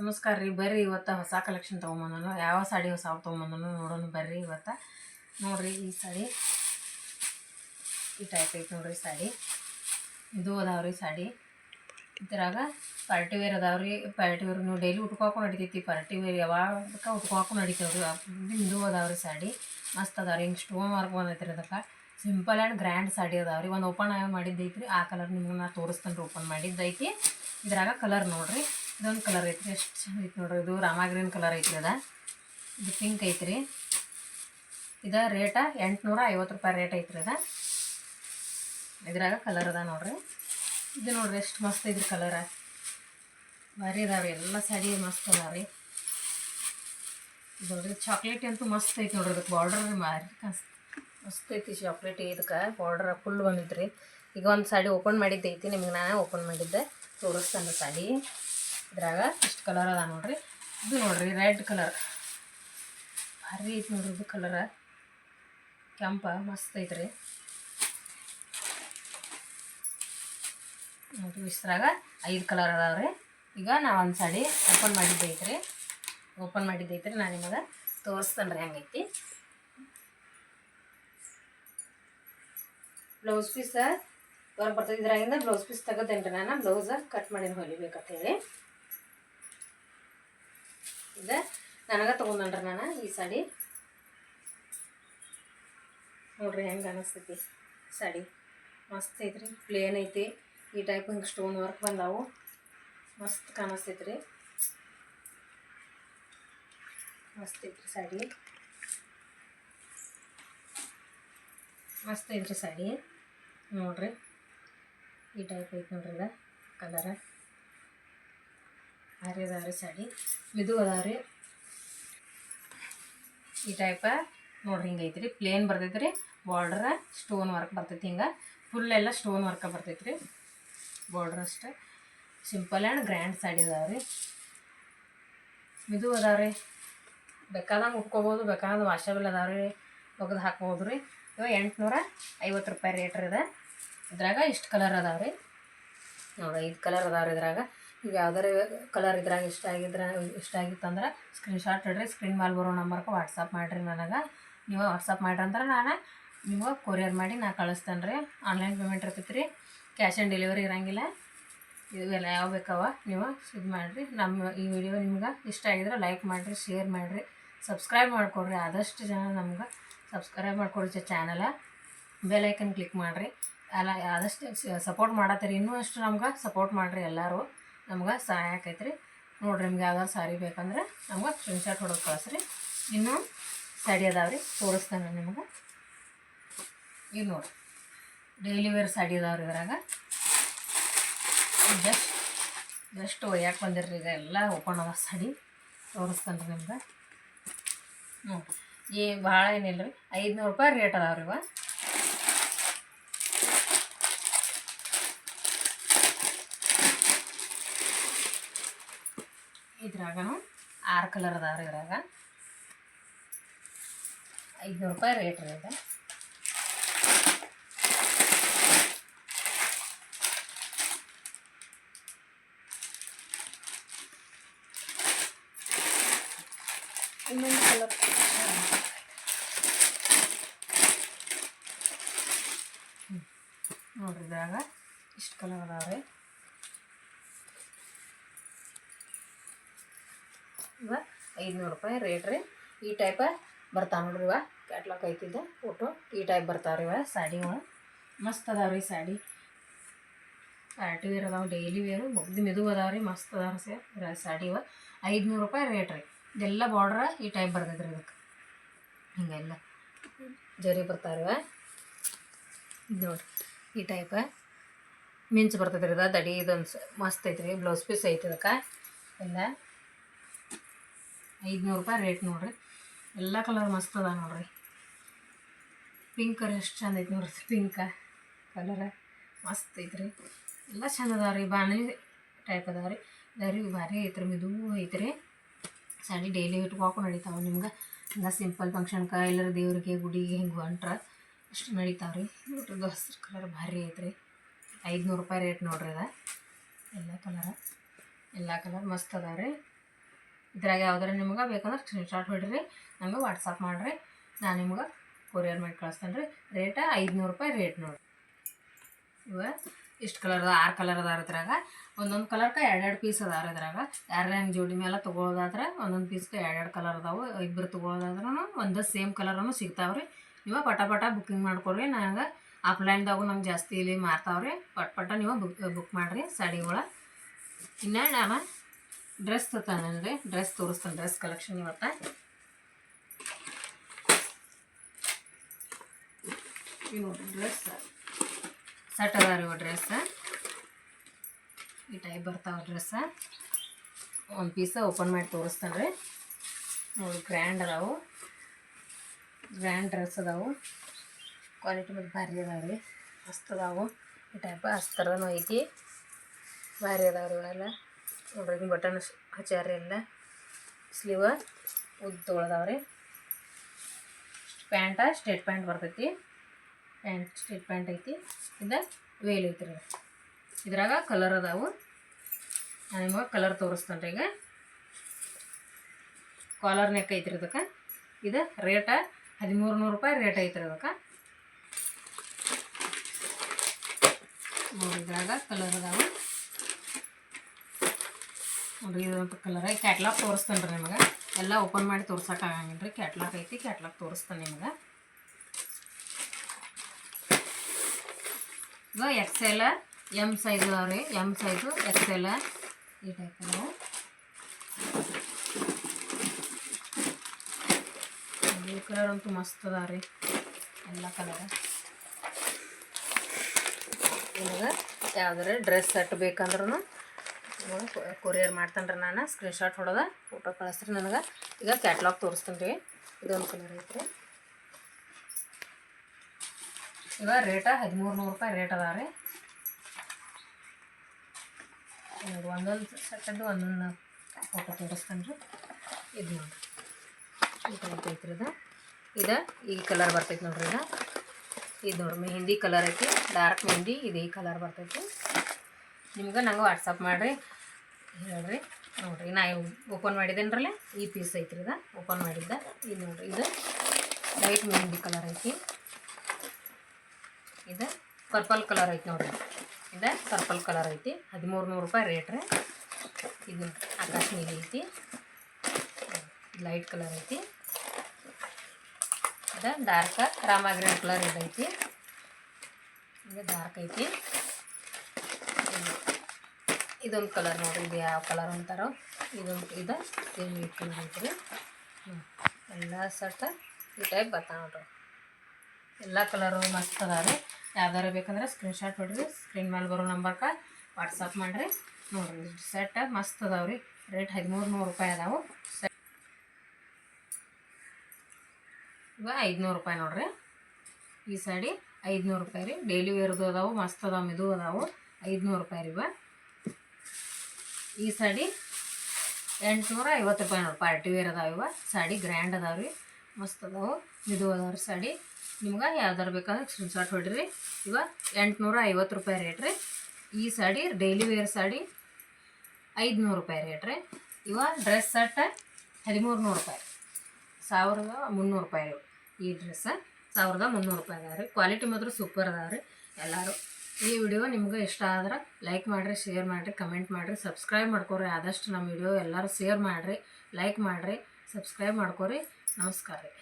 ನಮಸ್ಕಾರ ರೀ. ಬರ್ರಿ ಇವತ್ತು ಹೊಸ ಕಲೆಕ್ಷನ್ ತೊಗೊಂಬಂದನು. ಯಾವ ಸಾಡಿ ಹೊಸ ತೊಗೊಂಬಂದನು ನೋಡೋಣ. ಬರ್ರಿ ಇವತ್ತು. ನೋಡ್ರಿ ಈ ಸಾಡಿ. ಈ ಟೈಪ್ ಐತೆ ನೋಡ್ರಿ ಸಾಡಿ. ಇದು ಅದಾವ್ರಿ ಸಾಡಿ. ಇದ್ರಾಗ ಪಾರ್ಟಿ ವೇರ್ ಅದಾವ್ರಿ. ಪಾರ್ಟಿ ವೇರ್ ನೀವು ಡೈಲಿ ಉಟ್ಕೋಕು ನಡಿತೈತಿ. ಪಾರ್ಟಿ ವೇರ್ ಯಾವಾಗ ಉಟ್ಕೋಕು ನಡಿತಾವ್ರಿ ಇದು ಅದಾವ್ರಿ ಸಾಡಿ. ಮಸ್ತ್ ಅದಾವ್ರಿ. ಹಿಂಗೆ ಸ್ಟೋನ್ ವರ್ಕ್ ಬಂದೈತ್ರಿ ಅದಕ್ಕೆ. ಸಿಂಪಲ್ ಆ್ಯಂಡ್ ಗ್ರ್ಯಾಂಡ್ ಸಾಡಿ ಅದಾವ್ರಿ. ಒಂದು ಓಪನ್ ಆಗಿ ಮಾಡಿದ್ದೈತ್ರಿ. ಆ ಕಲರ್ ನಿಮ್ಗೆ ನಾ ತೋರಿಸ್ತೇನೆ ರೀ ಓಪನ್ ಮಾಡಿದ್ದೈತಿ. ಇದ್ರಾಗ ಕಲರ್ ನೋಡ್ರಿ. ಇದೊಂದು ಕಲರ್ ಐತ್ರಿ, ಎಷ್ಟು ಚೆಂದ ಐತಿ ನೋಡ್ರಿ. ಇದು ರಾಮ ಗ್ರೀನ್ ಕಲರ್ ಐತ್ರಿ ಅದ. ಇದು ಪಿಂಕ್ ಐತ್ರಿ. ಇದ ರೇಟ ಎಂಟುನೂರ ಐವತ್ತು ರೂಪಾಯಿ ರೇಟ್ ಐತ್ರಿ ಅದ. ಇದ್ರಾಗ ಕಲರ್ ಅದ ನೋಡ್ರಿ. ಇದು ನೋಡ್ರಿ ಎಷ್ಟು ಮಸ್ತ್ ಇದ್ರ ಕಲರ ಭಾರಿ ಅದಾವ್ರಿ, ಎಲ್ಲ ಸಾಡಿ ಮಸ್ತ್ ಅದಾವ್ರಿ. ನೋಡ್ರಿ ಚಾಕ್ಲೇಟ್ ಅಂತೂ ಮಸ್ತ್ ಐತಿ ನೋಡ್ರಿ ಅದಕ್ಕೆ ಬಾರ್ಡರ್ ಮಾರಿ ಮಸ್ತ್ ಐತಿ ಚಾಕ್ಲೇಟ್ ಇದಕ್ಕೆ ಬಾರ್ಡರ್ ಫುಲ್ ಬಂದಿತ್ರಿ. ಈಗ ಒಂದು ಸಾಡಿ ಓಪನ್ ಮಾಡಿದ್ದೈತಿ ನಿಮಗೆ ನಾನೇ ಓಪನ್ ಮಾಡಿದ್ದೆ. ತೋರಿಸ್ತಾನೆ ಸಾಡಿ ಇದ್ರಾಗ ಇಷ್ಟು ಕಲರ್ ಅದ ನೋಡ್ರಿ. ಇದು ನೋಡ್ರಿ ರೆಡ್ ಕಲರ್ ಭಾರಿ ಐತಿ ನೋಡ್ರಿ ಇದು ಕಲರ ಕೆಂಪ, ಮಸ್ತ್ ಐತ್ರಿ. ನೋಡ್ರಿ ಇಷ್ಟ್ರಾಗ ಐದು ಕಲರ್ ಅದಾವ್ರಿ. ಈಗ ನಾವು ಒಂದು ಸಾಡಿ ಓಪನ್ ಮಾಡಿದ್ದೈತ್ರಿ ಓಪನ್ ಮಾಡಿದ್ದೈತ್ರಿ ನಾನು ನಿಮಗೆ ತೋರಿಸ್ತೇನೆ ರೀ ಹೆಂಗೈತಿ ಬ್ಲೌಸ್ ಪೀಸ ಬರ್ತದೆ. ಇದ್ರಾಗಿಂದ ಬ್ಲೌಸ್ ಪೀಸ್ ತೆಗದೇನ್ರಿ ನಾನು. ಬ್ಲೌಸ ಕಟ್ ಮಾಡಿ ಹೊಲಿಬೇಕಂತ ಹೇಳಿ ಇದು. ನನಗೆ ತೊಗೊಂಡ್ರಿ ನಾನು ಈ ಸಾಡಿ. ನೋಡ್ರಿ ಹೆಂಗೆ ಅನಿಸ್ತೈತಿ ಸಾಡಿ. ಮಸ್ತ್ ಐತ್ರಿ ಪ್ಲೇನ್ ಐತಿ. ಈ ಟೈಪ್ ಹಿಂಗೆ ಸ್ಟೋನ್ ವರ್ಕ್ ಬಂದಾವು. ಮಸ್ತ್ ಕಾಣಿಸ್ತೈತ್ರಿ. ಮಸ್ತ್ ಐತ್ರಿ ಸಾಡಿ. ಮಸ್ತ್ ಐತ್ರಿ ಸಾಡಿ. ನೋಡ್ರಿ. ಈ ಟೈಪ್ ಐತೆ ನೋಡ್ರಿ ಕಲರ ಭಾರಿ ರೀ ಸಾಡಿ ಮಿದು ಅದಾವ್ರಿ. ಈ ಟೈಪ ನೋಡ್ರಿ ಹಿಂಗೆ ಐತ್ರಿ. ಪ್ಲೇನ್ ಬರ್ತೈತೆ ರೀ ಬಾರ್ಡ್ರ ಸ್ಟೋನ್ ವರ್ಕ್ ಬರ್ತೈತಿ ಹಿಂಗೆ. ಫುಲ್ ಎಲ್ಲ ಸ್ಟೋನ್ ವರ್ಕ ಬರ್ತೈತೆ ರೀ ಬಾರ್ಡ್ರ್ ಅಷ್ಟೇ. ಸಿಂಪಲ್ ಆ್ಯಂಡ್ ಗ್ರ್ಯಾಂಡ್ ಸಾಡಿ ರೀ ಮಿದು ರೀ ಬೇಕಾದಂಗೆ ಉಟ್ಕೋಬೋದು, ಬೇಕಾದಂಗೆ ವಾಷಬಲ್ ಅದಾವ್ರಿ. ಒಗ್ದು ಹಾಕ್ಬೋದು ರೀ ಇವಾಗ ಎಂಟುನೂರ ಐವತ್ತು ರೂಪಾಯಿ ರೇಟ್ ರೀ ಇದೆ. ಇದ್ರಾಗ ಇಷ್ಟು ಕಲರ್ ಅದಾವ್ರಿ. ನೋಡಿ ಐದು ಕಲರ್ ಅದಾವ್ರಿ ಇದ್ರಾಗ. ಈಗ ಯಾವ್ದಾರ ಕಲರ್ ಇದ್ರಾಗ ಇಷ್ಟ ಆಗಿದ್ರೆ, ಇಷ್ಟ ಆಗಿತ್ತಂದ್ರೆ ಸ್ಕ್ರೀನ್ಶಾಟ್ ಇಡ್ರಿ ಸ್ಕ್ರೀನ್ ಮೇಲೆ ಬರೋ ನಂಬರ್ಗೆ ವಾಟ್ಸಪ್ ಮಾಡಿರಿ ನನಗೆ. ನೀವು ವಾಟ್ಸಪ್ ಮಾಡ್ರಿ ಅಂದ್ರೆ ನಾನು ನಿಮಗೆ ಕೊರಿಯರ್ ಮಾಡಿ ನಾ ಕಳಿಸ್ತೇನೆ ರೀ ಆನ್ಲೈನ್ ಪೇಮೆಂಟ್ ಇರ್ತೈತೆ ರೀ ಕ್ಯಾಶ್ ಆನ್ ಡೆಲಿವರಿ ಇರೋಂಗಿಲ್ಲ. ಇವೆಲ್ಲ ಯಾವ ಬೇಕವ ನೀವು ಇದು ಮಾಡಿರಿ. ನಮ್ಮ ಈ ವಿಡಿಯೋ ನಿಮ್ಗೆ ಇಷ್ಟ ಆಗಿದ್ರೆ ಲೈಕ್ ಮಾಡಿರಿ ಶೇರ್ ಮಾಡಿರಿ. ಸಬ್ಸ್ಕ್ರೈಬ್ ಮಾಡಿಕೊಡ್ರಿ, ಆದಷ್ಟು ಜನ ನಮ್ಗೆ ಸಬ್ಸ್ಕ್ರೈಬ್ ಮಾಡ್ಕೊಡ್ರಿ ಚಾನಲ ಬೆಲ್ ಐಕನ್ ಕ್ಲಿಕ್ ಮಾಡಿರಿ. ಅಲ್ಲ, ಆದಷ್ಟು ಸಪೋರ್ಟ್ ಮಾಡತ್ತೀರಿ. ಇನ್ನೂ ಅಷ್ಟು ನಮ್ಗೆ ಸಪೋರ್ಟ್ ಮಾಡಿರಿ ಎಲ್ಲರೂ. ನಮ್ಗೆ ಸಹಾಯ ರೀ ನೋಡಿರಿ ನಿಮ್ಗೆ ಯಾವ್ದಾದ್ರು ಸಾರಿ ಬೇಕಂದ್ರೆ ನಮ್ಗೆ ಸ್ಕ್ರೀನ್ಶಾಟ್ ಹೊಡೆದು ಕಳಿಸ್ರಿ. ಇನ್ನೂ ಸಾಡಿ ಅದಾವ್ರಿ, ತೋರಿಸ್ತೇನೆ ನಿಮ್ಗೆ. ಇದು ನೋಡ್ರಿ. ಡೈಲಿ ವೇರ್ ಸಾಡಿ ಅದಾವ್ರಿ ಇದ್ರಾಗ. ಜಸ್ಟ್ ಜಸ್ಟ್ ಒಯ್ಯಾಕೆ ಬಂದಿರ್ರಿ ಈಗ ಎಲ್ಲ ಓಪನ್ ಅದ ಸಾಡಿ ತೋರಿಸ್ತೇನೆ ರೀ ನಿಮ್ಗೆ. ಹ್ಞೂ ಈ ಭಾಳ ಏನಿಲ್ಲ ರೀ ಐದುನೂರು ರೂಪಾಯಿ ರೇಟ್ ಅದಾವ್ರಿ ಇವ. ಇದ್ರಾಗನು ಆರು ಕಲರ್ ಅದಾವ್ರಿ ಇದ್ರಾಗ. ಐದುನೂರು ರೂಪಾಯಿ ರೇಟ್ ರೀ ಇದು. ಇನ್ನೊಂದು ಕಲರ್ ನೋಡ್ರಿ ಇದ್ರಾಗ ಇಷ್ಟು ಕಲರ್ ಅದಾವ್ರಿ ಇವ ಐದುನೂರು ರೂಪಾಯಿ ರೇಟ್ ರೀ. ಈ ಟೈಪ ಬರ್ತಾವೆ ನೋಡ್ರಿ ಇವ. ಕ್ಯಾಟ್ಲಾಕ್ ಐತಿದ್ದ ಫೋಟೋ ಈ ಟೈಪ್ ಬರ್ತಾವ್ರಿ ಇವ ಸಾಡಿ ಇವ ಮಸ್ತ್ ರೀ ಸಾಡಿ ಪಾರ್ಟಿ ವೇರ್ ಅದಾವೆ ಡೈಲಿ ವೇರು ಮುಗ್ದು ಮೆದು ರೀ ಮಸ್ತ್ ಅದಾವ ಸರ್ ಸಾಡಿ ಇವ. ಐದುನೂರು ರೂಪಾಯಿ ರೇಟ್ ರೀ. ಇದೆಲ್ಲ ಬಾರ್ಡ್ರ ಈ ಟೈಪ್ ಬರ್ತೈತೆ ರೀ ಇದಕ್ಕೆ ಹಿಂಗೆಲ್ಲ ಜರಿ ಬರ್ತಾವ್ರಿ ಇವ. ನೋಡ್ರಿ. ಈ ಟೈಪ ಮಿಂಚು ಬರ್ತೈತೆ ರೀ ಇದು, ದಡಿ ಇದೊಂದು ಮಸ್ತ್ ಐತ್ರಿ ಬ್ಲೌಸ್ ಪೀಸ್ ಐತೆ ಇದಕ್ಕೆ. ಎಲ್ಲ. ಐದುನೂರು ರೂಪಾಯಿ ರೇಟ್ ನೋಡ್ರಿ. ಎಲ್ಲ ಕಲರ್ ಮಸ್ತ್ ಅದ ನೋಡ್ರಿ. ಪಿಂಕ್ ಎಷ್ಟು ಚಂದ ಐತಿ ನೋಡ್ರಿ. ಪಿಂಕ ಕಲರ ಮಸ್ತ್ ಐತ್ರಿ. ಎಲ್ಲ ಚಂದ ಅದಾವ ರೀ. ಬಾನಿ ಟೈಪ್ ಅದಾವ ರೀ. ದರಿ ಭಾರಿ ಐತ್ರಿ, ಮಿದು ಐತ್ರಿ. ಸಾಡಿ ಡೈಲಿ ಇಟ್ಕೋಕು ನಡೀತಾವೆ ನಿಮ್ಗೆ. ಹಿಂಗೆ ಸಿಂಪಲ್ ಫಂಕ್ಷನ್ಗೆ ಎಲ್ಲರ ದೇವ್ರಿಗೆ, ಗುಡಿಗೆ ಹಿಂಗೆ ಹೊಂಟ್ರೆ ಅಷ್ಟು ನಡೀತಾವೆ ರೀ. ನೋಡ್ರಿ ಹಸಿರು ಕಲರ್ ಭಾರಿ ಐತ್ರಿ. ಐದುನೂರು ರೂಪಾಯಿ ರೇಟ್ ನೋಡ್ರಿ ಅದ. ಎಲ್ಲ ಕಲರ ಎಲ್ಲ ಕಲರ್ ಮಸ್ತ್ ಅದಾವ ರೀ. ಇದ್ರಾಗ ಯಾವ್ದಾರ ನಿಮ್ಗೆ ಬೇಕಂದ್ರೆ ಸ್ಕ್ರೀನ್ಶಾಟ್ ಹೊಡ್ರಿ ನಮ್ಗೆ ವಾಟ್ಸಪ್ ಮಾಡಿರಿ, ನಾನು ನಿಮ್ಗೆ ಕೊರಿಯರ್ ಮಾಡಿ ಕಳಿಸ್ತೇನೆ ರೀ ರೇಟ ಐದುನೂರು ರೂಪಾಯಿ ರೇಟ್ ನೋಡಿರಿ. ಇವ ಇಷ್ಟು ಕಲರ್ದ ಆರು ಕಲರ್ ಅದಾರ ಇದ್ರಾಗ. ಒಂದೊಂದು ಕಲರ್ಗೆ ಎರಡೆರಡು ಪೀಸ್ ಅದಾರ ಇದ್ರಾಗ. ಯಾರು ಹೆಂಗೆ ಜೋಡಿ ಮೇಲೆ ತೊಗೊಳೋದಾದ್ರೆ ಒಂದೊಂದು ಪೀಸ್ಗೆ ಎರಡೆರಡು ಕಲರ್ ಅದಾವೆ. ಇಬ್ಬರು ತೊಗೊಳೋದಾದ್ರೂ ಒಂದು ಸೇಮ್ ಕಲರನ್ನು ಸಿಗ್ತಾವೆ ರೀ. ನೀವು ಪಟ ಪಟ ಬುಕ್ಕಿಂಗ್ ಮಾಡ್ಕೊಳ್ರಿ ನಂಗೆ ಆಫ್ಲೈನ್ದಾಗೂ ನಮ್ಗೆ ಜಾಸ್ತಿ ಇಲ್ಲಿ ಮಾರ್ತಾವ್ರಿ. ಪಟ್ ಪಟ ನೀವು ಬುಕ್ ಬುಕ್ ಮಾಡಿರಿ, ಸಾಡಿಗಳ. ಇನ್ನು ನಾನು ಡ್ರೆಸ್ ತಂದೇನೆ ಡ್ರೆಸ್ ತೋರಿಸ್ತಾನೆ ಡ್ರೆಸ್ ಕಲೆಕ್ಷನ್ ಇವತ್ತ. ಇವು ಡ್ರೆಸ್ ಸೆಟ್ ಅದಾವ ಡ್ರೆಸ್ ಈ ಟೈಪ್ ಬರ್ತಾವ ಡ್ರೆಸ್ ಒಂದು ಪೀಸ ಓಪನ್ ಮಾಡಿ ತೋರಿಸ್ತಾನೆ ರೀ. ನೋಡಿ ಗ್ರ್ಯಾಂಡ್ ಅದಾವು. ಗ್ರ್ಯಾಂಡ್ ಡ್ರೆಸ್ ಅದಾವು. ಕ್ವಾಲಿಟಿ ಮತ್ತು ಭಾರಿ ಅದಾವ ರೀ. ಈ ಟೈಪ್ ಅಸ್ತರನೂ ಐತಿ. ಭಾರಿ ಅದಾವ ರೀ ಇವೆಲ್ಲ. ನೋಡ್ರಿ ಹಿಂಗೆ ಬಟನ್ ಹಚ್ಚಾರ ಎಲ್ಲ. ಸ್ಲೀವ ಉದ್ದ ತೊಗೊಳದಾವ ರೀ ಪ್ಯಾಂಟ, ಸ್ಟೇಟ್ ಪ್ಯಾಂಟ್ ಬರ್ತೈತಿ. ಪ್ಯಾಂಟ್, ಸ್ಟೇಟ್ ಪ್ಯಾಂಟ್ ಐತಿ. ಇದು ವೇಲ್ ಐತಿ ರೀ ಇದ್ರಾಗ ಕಲರ್ ಅದಾವು. ನಾನು ನಿಮಗೆ ಕಲರ್ ತೋರಿಸ್ತಾನೆ ರೀ ಈಗ. ಕಾಲರ್ ನೆಕ್ ಐತ್ರಿ ಇದಕ್ಕೆ. ಇದು ರೇಟ ಹದಿಮೂರು ನೂರು ರೂಪಾಯಿ ರೇಟ್ ಐತ್ರಿ ಅದಕ್ಕೆ ಇದ್ರಾಗ ಕಲರ್ ಅದಾವ. ನೋಡ್ರಿ ಇದಂತ ಕಲರ್ ಕ್ಯಾಟ್ಲಾಗ್ ತೋರಿಸ್ತೇನೆ ರೀ ನಿಮಗೆ. ಎಲ್ಲ ಓಪನ್ ಮಾಡಿ ತೋರ್ಸಕ್ಕೆ ಆಗಂಗಿಲ್ಲ ರೀ ಕ್ಯಾಟ್ಲಾಗ್ ಐತಿ ಕ್ಯಾಟ್ಲಾಗ್ ತೋರಿಸ್ತೇನೆ ನಿಮಗೆ. ಇದು ಎಕ್ಸ್ ಎಲ್ ಎಂ ಸೈಜ್ ಅದಾವ ರೀ ಎಂ ಸೈಜು ಎಕ್ಸ್ ಎಲ್ ಈ ಟೈಪ್ ಬ್ಲೂ ಕಲರ್ ಅಂತೂ ಮಸ್ತ್ ಅದಾವ ರೀ ಎಲ್ಲ ಕಲರ್ ನಿಮಗೆ ಯಾವ್ದಾರ ಡ್ರೆಸ್ ಸೆಟ್ ಬೇಕಂದ್ರೂ ಕೊರಿಯರ್ ಮಾಡ್ತಾನೆ ರೀ ನಾನು. ಸ್ಕ್ರೀನ್ಶಾಟ್ ಹೊಡೆದ ಫೋಟೋ ಕಳಿಸ್ರಿ ನನಗೆ. ಈಗ ಕ್ಯಾಟ್ಲಾಗ್ ತೋರಿಸ್ತೀನಿ ರೀ ಇದೊಂದು ಕಲರ್ ಐತ್ರಿ. ಇವ ರೇಟ ಹದಿಮೂರು ನೂರು ರೂಪಾಯಿ ರೇಟ್ ಅದಾವ ರೀ. ಒಂದೊಂದು ಸೆಕೆಂಡು ಒಂದೊಂದು ಫೋಟೋ ತೋರಿಸ್ತಾನೆ ರೀ ಇದು ನೋಡಿರಿ ಈ ಟೈಪ್ ಐತ್ರಿ ಇದು. ಇದು ಈ ಕಲರ್ ಬರ್ತೈತೆ ನೋಡ್ರಿ ಇದು. ಇದು ನೋಡ್ರಿ ಮೆಹಂದಿ ಕಲರ್ ಐತಿ ಡಾರ್ಕ್ ಮೆಹಂದಿ, ಇದು ಈ ಕಲರ್ ಬರ್ತೈತಿ. ನಿಮ್ಗೆ ನಂಗೆ ವಾಟ್ಸಪ್ ಮಾಡಿರಿ. ಹೇಳ್ರಿ. ನೋಡಿರಿ, ನಾ ಓಪನ್ ಮಾಡಿದ್ದೇನ್ರಲ್ಲೇ ಈ ಪೀಸ್ ಐತ್ರಿ ಇದು. ಓಪನ್ ಮಾಡಿದ್ದೆ. ಇದು ನೋಡಿರಿ, ಇದು ಲೈಟ್ ಮೆಹಂದಿ ಕಲರ್ ಐತಿ. ಇದು ಪರ್ಪಲ್ ಕಲರ್ ಐತಿ ನೋಡಿರಿ. ಇದು ಪರ್ಪಲ್ ಕಲರ್ ಐತಿ. ಹದಿಮೂರು ನೂರು ರೂಪಾಯಿ ರೇಟ್ ರೀ. ಇದು ಆಕಾಶ ನೀಲಿ ಐತಿ. ಲೈಟ್ ಕಲರ್ ಐತಿ. ಇದು ಡಾರ್ಕ್ ರಾಮ ಕಲರ್ ಇದೈತಿ. ಇದು ಡಾರ್ಕ್ ಐತಿ. ಇದೊಂದು ಕಲರ್ ನೋಡಿರಿ, ಇದು ಯಾವ ಕಲರ್ ಅಂತಾರೋ. ಇದೊಂದು, ಇದು ಸೇಮ್ ಈ ಕಲರ್ ಅಂತೀರಿ. ಎಲ್ಲ ಸೆಟ್ ಈ ಟೈಪ್ ಬರ್ತಾವೆ ನೋಡ್ರಿ. ಎಲ್ಲ ಕಲರು ಮಸ್ತ್ ಅದಾವ ರೀ ಯಾವ್ದಾರ ಬೇಕಂದ್ರೆ ಸ್ಕ್ರೀನ್ಶಾಟ್ ಹೊಡ್ರಿ ಸ್ಕ್ರೀನ್ ಮೇಲೆ ಬರೋ ನಂಬರ್ಗೆ ವಾಟ್ಸಪ್ ಮಾಡಿರಿ. ನೋಡಿರಿ ಸೆಟ್ ಮಸ್ತ್ ಅದಾವೆ ರೀ ರೇಟ್ ಹದಿಮೂರು ನೂರು ರೂಪಾಯಿ ಅದಾವೆ. ಸೆಟ್ ಐದುನೂರು ರೂಪಾಯಿ ನೋಡ್ರಿ. ಈ ಸಾಡಿ ಐದುನೂರು ರೂಪಾಯಿ ರೀ. ಡೈಲಿ ವೇರ್ದು ಅದಾವೆ, ಮಸ್ತ್ ಅದಾವ ಇದು ಅದಾವು. ಐದುನೂರು ರೂಪಾಯಿ ರೀ ಇವ ಈ ಸಾಡಿ ಎಂಟುನೂರ ಐವತ್ತು ರೂಪಾಯಿ ನೋಡಿ, ಪಾರ್ಟಿ ವೇರ್ ಅದಾವೆ ಇವ. ಸಾಡಿ ಗ್ರ್ಯಾಂಡ್ ಅದಾವೆ ರೀ. ಮಸ್ತ್ ಅದಾವು. ಇದು ಅದಾವ ರೀ ಸಾಡಿ. ನಿಮ್ಗೆ ಯಾವ್ದಾರು ಬೇಕಾದ್ರೆ ಸ್ಕ್ರೀನ್ಶಾಟ್ ಹೊಡ್ರಿ. ಇವ ಎಂಟುನೂರ ಐವತ್ತು ರೂಪಾಯಿ ರೇಟ್ ರೀ. ಈ ಸಾಡಿ ಡೈಲಿ ವೇರ್ ಸಾಡಿ ಐದುನೂರು ರೂಪಾಯಿ ರೇಟ್ ರೀ. ಇವ ಡ್ರೆಸ್ ಸಟ್ ಹದಿಮೂರು ನೂರು ರೂಪಾಯಿ. ಸಾವಿರದ ಮುನ್ನೂರು ರೂಪಾಯಿ. ಈ ಡ್ರೆಸ್ ಸಾವಿರದ ಮುನ್ನೂರು ರೂಪಾಯಿ ಅದಾವೆ ರೀ. ಕ್ವಾಲಿಟಿ ಮಾತ್ರ ಸೂಪರ್ ಅದಾವ ರೀ. ಎಲ್ಲರೂ ಈ ವಿಡಿಯೋ ನಿಮ್ಗೆ ಇಷ್ಟ ಆದ್ರೆ ಲೈಕ್ ಮಾಡಿರಿ ಶೇರ್ ಮಾಡಿರಿ ಕಮೆಂಟ್ ಮಾಡಿರಿ ಸಬ್ಸ್ಕ್ರೈಬ್ ಮಾಡ್ಕೊರಿ. ಆದಷ್ಟು ನಮ್ಮ ವಿಡಿಯೋ ಎಲ್ಲರೂ ಶೇರ್ ಮಾಡಿರಿ ಲೈಕ್ ಮಾಡಿರಿ ಸಬ್ಸ್ಕ್ರೈಬ್ ಮಾಡ್ಕೊರಿ. ನಮಸ್ಕಾರ ರೀ.